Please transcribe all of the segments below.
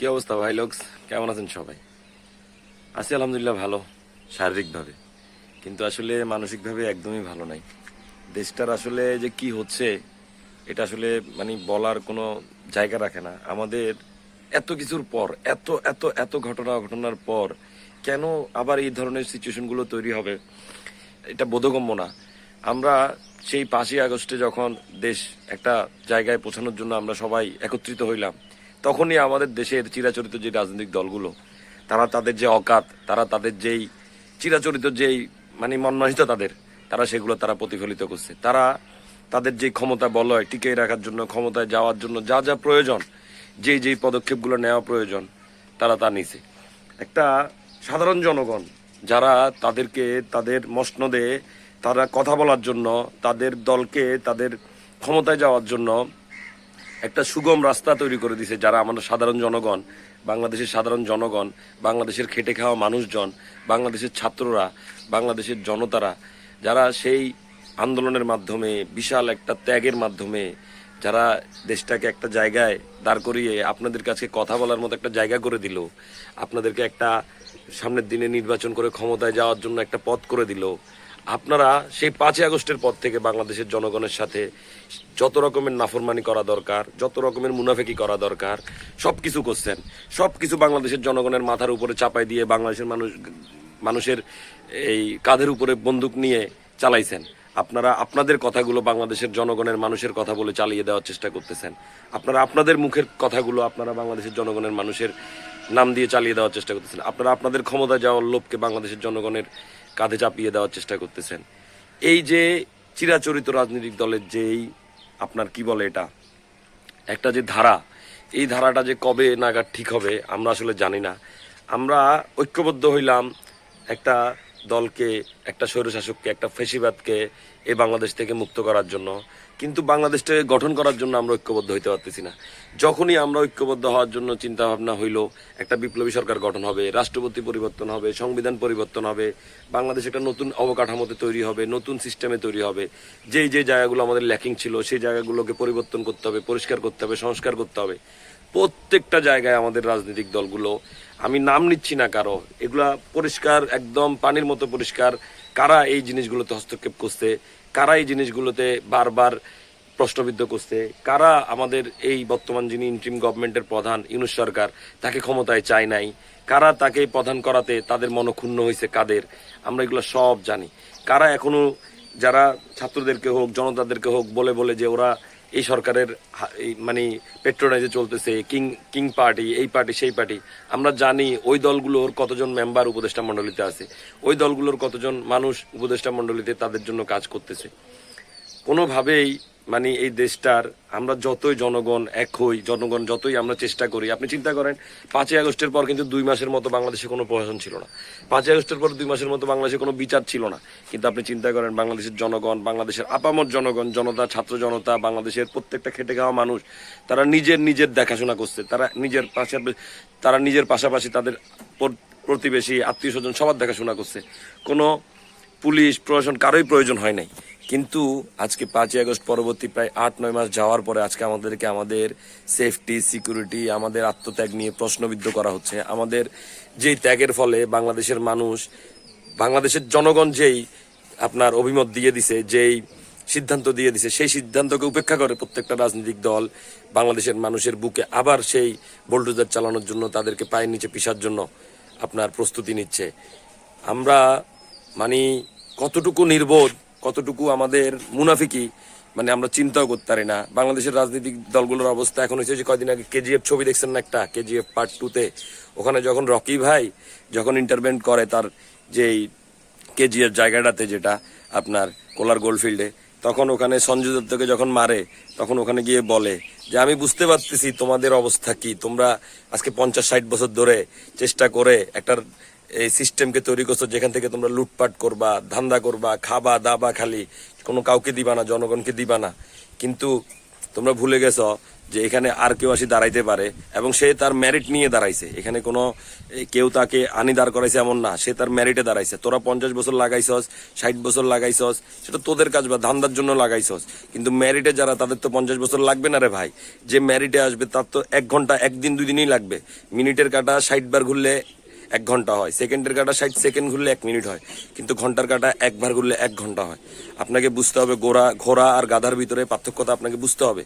কি অবস্থা ভাই, লোকস? কেমন আছেন সবাই? আছি আলহামদুলিল্লাহ ভালো, শারীরিকভাবে। কিন্তু আসলে মানসিকভাবে একদমই ভালো নাই। দেশটার আসলে যে কি হচ্ছে, এটা আসলে মানে বলার কোনো জায়গা রাখে না। আমাদের এত কিছুর পর, এত এত এত ঘটনা, ঘটনার পর কেন আবার এই ধরনের সিচুয়েশনগুলো তৈরি হবে, এটা বোধগম্য না। আমরা সেই পাঁচই আগস্টে যখন দেশ একটা জায়গায় পৌঁছানোর জন্য আমরা সবাই একত্রিত হইলাম তখনই আমাদের দেশের চিরাচরিত যে রাজনৈতিক দলগুলো, তারা তাদের যে অকাত, তারা তাদের যেই চিরাচরিত যেই মানে মনমানিত তাদের, তারা সেগুলো তারা প্রতিফলিত করছে। তারা তাদের যে ক্ষমতা বলয় টিকে রাখার জন্য, ক্ষমতায় যাওয়ার জন্য যা যা প্রয়োজন, যেই যেই পদক্ষেপগুলো নেওয়া প্রয়োজন, তারা তা নিছে। একটা সাধারণ জনগণ যারা তাদেরকে তাদের মসনদে তারা কথা বলার জন্য, তাদের দলকে তাদের ক্ষমতায় যাওয়ার জন্য একটা সুগম রাস্তা তৈরি করে দিছে যারা আমাদের সাধারণ জনগণ, বাংলাদেশের সাধারণ জনগণ, বাংলাদেশের খেটে খাওয়া মানুষজন, বাংলাদেশের ছাত্ররা, বাংলাদেশের জনতারা, যারা সেই আন্দোলনের মাধ্যমে, বিশাল একটা ত্যাগের মাধ্যমে যারা দেশটাকে একটা জায়গায় দাঁড় করিয়ে আপনাদের কাছে কথা বলার মতো একটা জায়গা করে দিল, আপনাদেরকে একটা সামনের দিনে নির্বাচন করে ক্ষমতায় যাওয়ার জন্য একটা পথ করে দিল আপনারা সেই পাঁচই আগস্টের পর থেকে বাংলাদেশের জনগণের সাথে যত রকমের নাফরমানি করা দরকার, যত রকমের মুনাফেকি করা দরকার সব কিছু করছেন। সব কিছু বাংলাদেশের জনগণের মাথার উপরে চাপাই দিয়ে বাংলাদেশের মানুষ মানুষের এই কাঁধের উপরে বন্দুক নিয়ে চালাইছেন। আপনারা আপনাদের কথাগুলো বাংলাদেশের জনগণের মানুষের কথা বলে চালিয়ে দেওয়ার চেষ্টা করতেছেন। আপনারা আপনাদের মুখের কথাগুলো আপনারা বাংলাদেশের জনগণের মানুষের নাম দিয়ে চালিয়ে দেওয়ার চেষ্টা করতেছেন। আপনারা আপনাদের ক্ষমতা যাওয়ার লোভকে বাংলাদেশের জনগণের কাঁধে চাপিয়ে দেওয়ার চেষ্টা করতেছেন। এই যে চিরাচরিত রাজনৈতিক দলের যেই, আপনার কি বলে এটা? একটা যে ধারা, এই ধারাটা যে কবে নাগাদ ঠিক হবে, আমরা আসলে জানি না। আমরা ঐক্যবদ্ধ হইলাম একটা দলকে, একটা স্বৈরশাসককে, একটা ফেসিবাদকে এই বাংলাদেশ থেকে মুক্ত করার জন্য। কিন্তু বাংলাদেশটাকে গঠন করার জন্য আমরা ঐক্যবদ্ধ হইতে পারতেছি না। যখনই আমরা ঐক্যবদ্ধ হওয়ার জন্য চিন্তা ভাবনা হইল, একটা বিপ্লবী সরকার গঠন হবে, রাষ্ট্রপতি পরিবর্তন হবে, সংবিধান পরিবর্তন হবে, বাংলাদেশ একটা নতুন অবকাঠামোতে তৈরি হবে, নতুন সিস্টেমে তৈরি হবে, যেই যে জায়গাগুলো আমাদের ল্যাকিং ছিল, সেই জায়গাগুলোকে পরিবর্তন করতে হবে, পরিষ্কার করতে হবে, সংস্কার করতে হবে। প্রত্যেকটা জায়গায় আমাদের রাজনৈতিক দলগুলো, আমি নাম নিচ্ছি না কারও, এগুলা পরিষ্কার, একদম পানির মতো পরিষ্কার, কারা এই জিনিসগুলোতে হস্তক্ষেপ করছে কারা এই জিনিসগুলোতে বারবার প্রশ্নবিদ্ধ করছে। কারা আমাদের এই বর্তমান যিনি ইন্ট্রিম গভর্নমেন্টের প্রধান ইউনুস সরকার, তাকে ক্ষমতায় চায় নাই? কারা তাকে প্রধান করাতে তাদের মনক্ষুণ্ণ হয়েছে কাদের? আমরা এগুলো সব জানি। কারা এখনও যারা ছাত্রদেরকে হোক, জনতাদেরকে হোক, বলে বলে যে ওরা এই সরকারের মানে পেট্রোনাইজে চলতেছে কিং কিং পার্টি এই পার্টি সেই পার্টি আমরা জানি ওই দলগুলোর কতজন মেম্বার উপদেষ্টা মণ্ডলীতে আছে। ওই দলগুলোর কতজন মানুষ উপদেষ্টা মণ্ডলীতে তাদের জন্য কাজ করতেছে। কোনোভাবেই মানে এই দেশটার, আমরা যতই জনগণ এক হই, জনগণ যতই আমরা চেষ্টা করি, আপনি চিন্তা করেন, পাঁচই আগস্টের পর কিন্তু দুই মাসের মতো বাংলাদেশে কোনো প্রশাসন ছিল না। পাঁচই আগস্টের পর দুই মাসের মতো বাংলাদেশে কোনো বিচার ছিল না। কিন্তু আপনি চিন্তা করেন, বাংলাদেশের জনগণ, বাংলাদেশের আপামর জনগণ, জনতা, ছাত্র জনতা, বাংলাদেশের প্রত্যেকটা খেটে খাওয়া মানুষ, তারা নিজের নিজের দেখাশোনা করছে। তারা নিজের পাশে তারা নিজের পাশাপাশি তাদের প্রতিবেশী, আত্মীয় স্বজন সবার দেখাশোনা করছে। কোনো পুলিশ, প্রশাসন কারোই প্রয়োজন হয় নাই। কিন্তু আজকে পাঁচই আগস্ট পরবর্তী প্রায় আট, নয় মাস যাওয়ার পরে আজকে আমাদেরকে আমাদের সেফটি সিকিউরিটি আমাদের আত্মত্যাগ নিয়ে প্রশ্নবিদ্ধ করা হচ্ছে। আমাদের যেই ত্যাগের ফলে বাংলাদেশের মানুষ, বাংলাদেশের জনগণ যেই আপনার অভিমত দিয়ে দিছে, যেই সিদ্ধান্ত দিয়ে দিছে, সেই সিদ্ধান্তকে উপেক্ষা করে প্রত্যেকটা রাজনৈতিক দল বাংলাদেশের মানুষের বুকে আবার সেই বোল্ডোজার চালানোর জন্য তাদেরকে পায়ের নিচে পিসার জন্য আপনার প্রস্তুতি নিচ্ছে। আমরা মানে কতটুকু নির্বোধ কতটুকু আমাদের মুনাফিকি মানে আমরা চিন্তাও করতে পারি না। বাংলাদেশের রাজনৈতিক দলগুলোর অবস্থা এখন হয়েছে কয়দিন আগে কেজিএফ ছবি দেখছেন না একটা? কেজিএফ পার্ট টুতে ওখানে যখন রকি ভাই যখন ইন্টারভেন্ট করে তার যেই কেজিএফ জায়গাটাতে যেটা আপনার কোলার গোলফিল্ডে তখন ওখানে সঞ্জয় দত্তকে যখন মারে, তখন ওখানে গিয়ে বলে যে, আমি বুঝতে পারতেছি তোমাদের অবস্থা কি। তোমরা আজকে পঞ্চাশ ষাট বছর ধরে চেষ্টা করে একটা এই সিস্টেমকে তৈরি করছ, যেখান থেকে তোমরা লুটপাট করবা, ধান্দা করবা, খাবা, দাবা খালি, কোনো কাউকে দিবা না, জনগণকে দিবা না। কিন্তু তোমরা ভুলে গেছ যে এখানে আর কেউ আসি দাঁড়াইতে পারে এবং সে তার ম্যারিট নিয়ে দাঁড়াইছে। এখানে কোনো কেউ তাকে আনি দাঁড় করাইছে এমন না, সে তার ম্যারিটে দাঁড়াইছে। তোরা পঞ্চাশ বছর লাগাইছস, ষাট বছর লাগাইছস, সেটা তোদের কাজ বা ধান্দার জন্য লাগাইছস। কিন্তু ম্যারিটে যারা, তাদের তো পঞ্চাশ বছর লাগবে না রে ভাই। যে ম্যারিটে আসবে, তার তো এক ঘণ্টা, একদিন, দুই দিনই লাগবে। মিনিটের কাটা ষাট বার ঘুরলে এক ঘণ্টা হয়। সেকেন্ডের কাটা ষাট সেকেন্ড ঘুরলে এক মিনিট হয়। কিন্তু ঘণ্টার কাটা একবার ঘুরলে এক ঘণ্টা হয়। আপনাকে বুঝতে হবে গোড়া, ঘোড়া আর গাধার ভিতরে পার্থক্যতা আপনাকে বুঝতে হবে।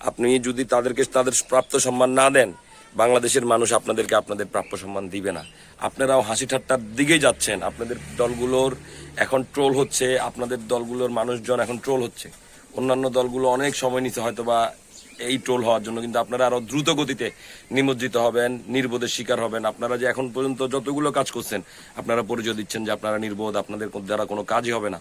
আপনি যদি তাদেরকে, তাদের প্রাপ্ত সম্মান না দেন, বাংলাদেশের মানুষ আপনাদেরকে আপনাদের প্রাপ্য সম্মান দিবে না। আপনারাও হাসি ঠাট্টার দিকেই যাচ্ছেন। আপনাদের দলগুলোর এখন ট্রোল হচ্ছে। আপনাদের দলগুলোর মানুষজন এখন ট্রোল হচ্ছে। অন্যান্য দলগুলো অনেক সময় নিচ্ছে হয়তো বা এই ট্রোল হওয়ার জন্য কিন্তু আপনারা আরও দ্রুত গতিতে নিমজ্জিত হবেন, নির্বোধের শিকার হবেন। আপনারা যে এখন পর্যন্ত যতগুলো কাজ করছেন, আপনারা পরিচয় দিচ্ছেন যে আপনারা নির্বোধ, আপনাদের দ্বারা কোনো কাজই হবে না।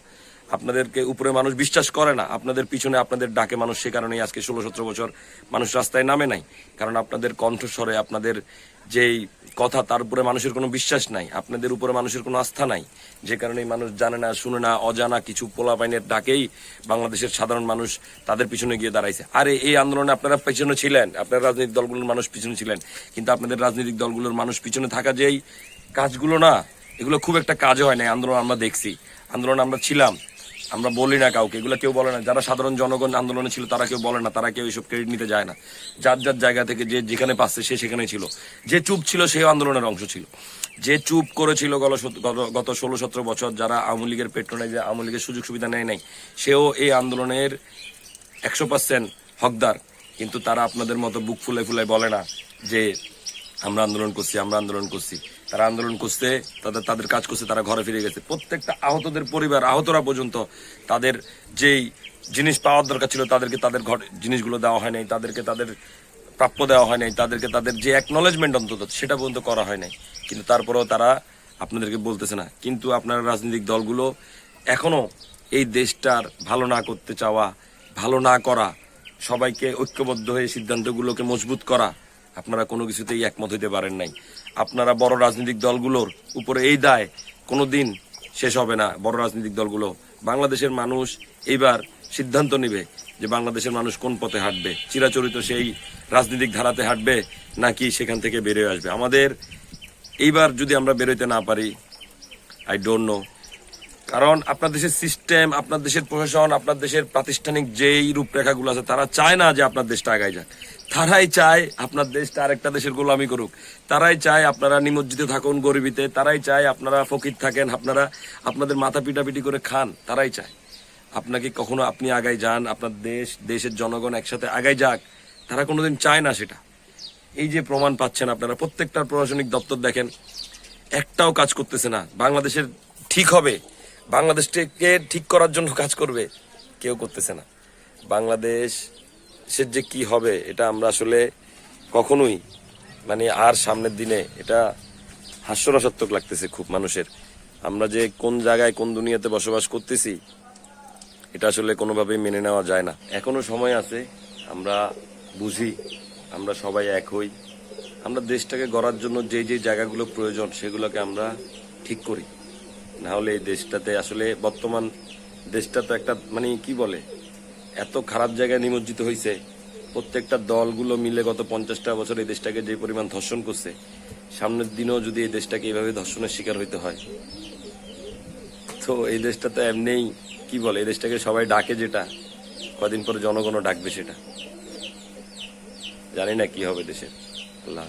আপনাদেরকে উপরে মানুষ বিশ্বাস করে না। আপনাদের পিছনে আপনাদের ডাকে মানুষ, সে কারণেই আজকে ষোলো সতেরো বছর মানুষ রাস্তায় নামে নাই। কারণ আপনাদের কণ্ঠস্বরে, আপনাদের যেই কথা, তার উপরে মানুষের কোনো বিশ্বাস নাই। আপনাদের উপরে মানুষের কোনো আস্থা নাই। যে কারণে মানুষ জানে না, শুনে না, অজানা কিছু পোলাপাইনের ডাকেই বাংলাদেশের সাধারণ মানুষ তাদের পিছনে গিয়ে দাঁড়াইছে। আরে, এই আন্দোলনে আপনারা পিছনে ছিলেন। আপনার রাজনৈতিক দলগুলোর মানুষ পিছনে ছিলেন। কিন্তু আপনাদের রাজনৈতিক দলগুলোর মানুষ পিছনে থাকা যেই কাজগুলো না, এগুলো খুব একটা কাজ হয় না আন্দোলন আমরা দেখছি। আন্দোলন আমরা ছিলাম। আমরা বলি না কাউকে, এগুলো কেউ বলে না। যারা সাধারণ জনগণ আন্দোলনে ছিল, তারা কেউ বলে না, তারা কেউ এইসব ক্রেডিট নিতে যায় না। যার যার জায়গা থেকে যে যেখানে পাচ্ছে, সে সেখানে ছিল। যে চুপ ছিল সেই আন্দোলনের অংশ ছিল। যে চুপ করেছিল গত ষোলো সতেরো বছর, যারা আওয়ামী লীগের পেট্রোনাইজে আওয়ামী লীগের সুযোগ সুবিধা নেয় নাই, সেও এই আন্দোলনের একশো পার্সেন্ট হকদার। কিন্তু তারা আপনাদের মতো বুক ফুলে ফুলে বলে না যে আমরা আন্দোলন করছি, আমরা আন্দোলন করছি। তারা আন্দোলন করছে, তাদের তাদের কাজ করছে, তারা ঘরে ফিরে গেছে। প্রত্যেকটা আহতদের পরিবার, আহতরা পর্যন্ত তাদের যেই জিনিস পাওয়ার দরকার ছিল, তাদেরকে তাদের ঘর, জিনিসগুলো দেওয়া হয় নাই, তাদেরকে তাদের প্রাপ্য দেওয়া হয় নাই, তাদেরকে তাদের যে একনলেজমেন্ট অন্তত, সেটা পর্যন্ত করা হয় নাই। কিন্তু তারপরেও তারা আপনাদেরকে বলতেছে না। কিন্তু আপনার রাজনৈতিক দলগুলো এখনও এই দেশটার ভালো না করতে চাওয়া, ভালো না করা, সবাইকে ঐক্যবদ্ধ হয়ে সিদ্ধান্তগুলোকে মজবুত করা আপনারা কোনো কিছুতেই একমত হইতে পারেন নাই। আপনারা বড় রাজনৈতিক দলগুলোর উপরে এই দায় কোনো দিন শেষ হবে না, বড় রাজনৈতিক দলগুলো। বাংলাদেশের মানুষ এইবার সিদ্ধান্ত নিবে যে বাংলাদেশের মানুষ কোন পথে হাঁটবে। চিরাচরিত সেই রাজনৈতিক ধারাতে হাঁটবে নাকি সেখান থেকে বেরিয়ে আসবে। আমাদের এইবার যদি আমরা বেরোইতে না পারি আই ডোন্ট নো কারণ আপনার দেশের সিস্টেম আপনার দেশের প্রশাসন আপনার দেশের প্রাতিষ্ঠানিক যেই রূপরেখাগুলো আছে, তারা চায় না যে আপনার দেশটা আগায় যাক। তারাই চায় আপনার দেশটা আরেকটা দেশের গোলামি করুক। তারাই চায় আপনারা নিমজ্জিত থাকুন গরিবিতে। তারাই চায় আপনারা ফকির থাকেন, আপনারা আপনাদের মাথা পিটাপিটি করে খান। তারাই চায়। আপনাকে কখনো আপনি আগায় যান, আপনার দেশ, দেশের জনগণ একসাথে আগায় যাক। তারা কোনোদিন চায় না সেটা। এই যে প্রমাণ পাচ্ছেন আপনারা, প্রত্যেকটা প্রশাসনিক দপ্তর দেখেন, একটাও কাজ করতেছে না। বাংলাদেশের ঠিক হবে। বাংলাদেশকে ঠিক করার জন্য কাজ করবে, কেউ করতেছে না। বাংলাদেশ বাংলাদেশের যে কি হবে, এটা আমরা আসলে কখনোই মানে আর সামনের দিনে এটা হাস্যরসাত্মক লাগতেছে খুব মানুষের। আমরা যে কোন জায়গায়, কোন দুনিয়াতে বসবাস করতেছি, এটা আসলে কোনোভাবেই মেনে নেওয়া যায় না। এখনও সময় আছে, আমরা বুঝি, আমরা সবাই এক হই। আমরা দেশটাকে গড়ার জন্য যে যে জায়গাগুলো প্রয়োজন, সেগুলোকে আমরা ঠিক করি। না হলে এই দেশটাতে আসলে বর্তমান দেশটা তো একটা মানে কি বলে, এত খারাপ জায়গায় নিমজ্জিত হয়েছে প্রত্যেকটা দলগুলো মিলে গত পঞ্চাশটা বছর এই দেশটাকে যে পরিমাণ ধর্ষণ করছে, সামনের দিনেও যদি এই দেশটাকে এইভাবে ধর্ষণের শিকার হইতে হয়। তো এই দেশটা তো এমনিই, কি বলে, এই দেশটাকে সবাই ডাকে যেটা, কদিন পরে জনগণও ডাকবে সেটা। জানি না কি হবে দেশের। আল্লাহ।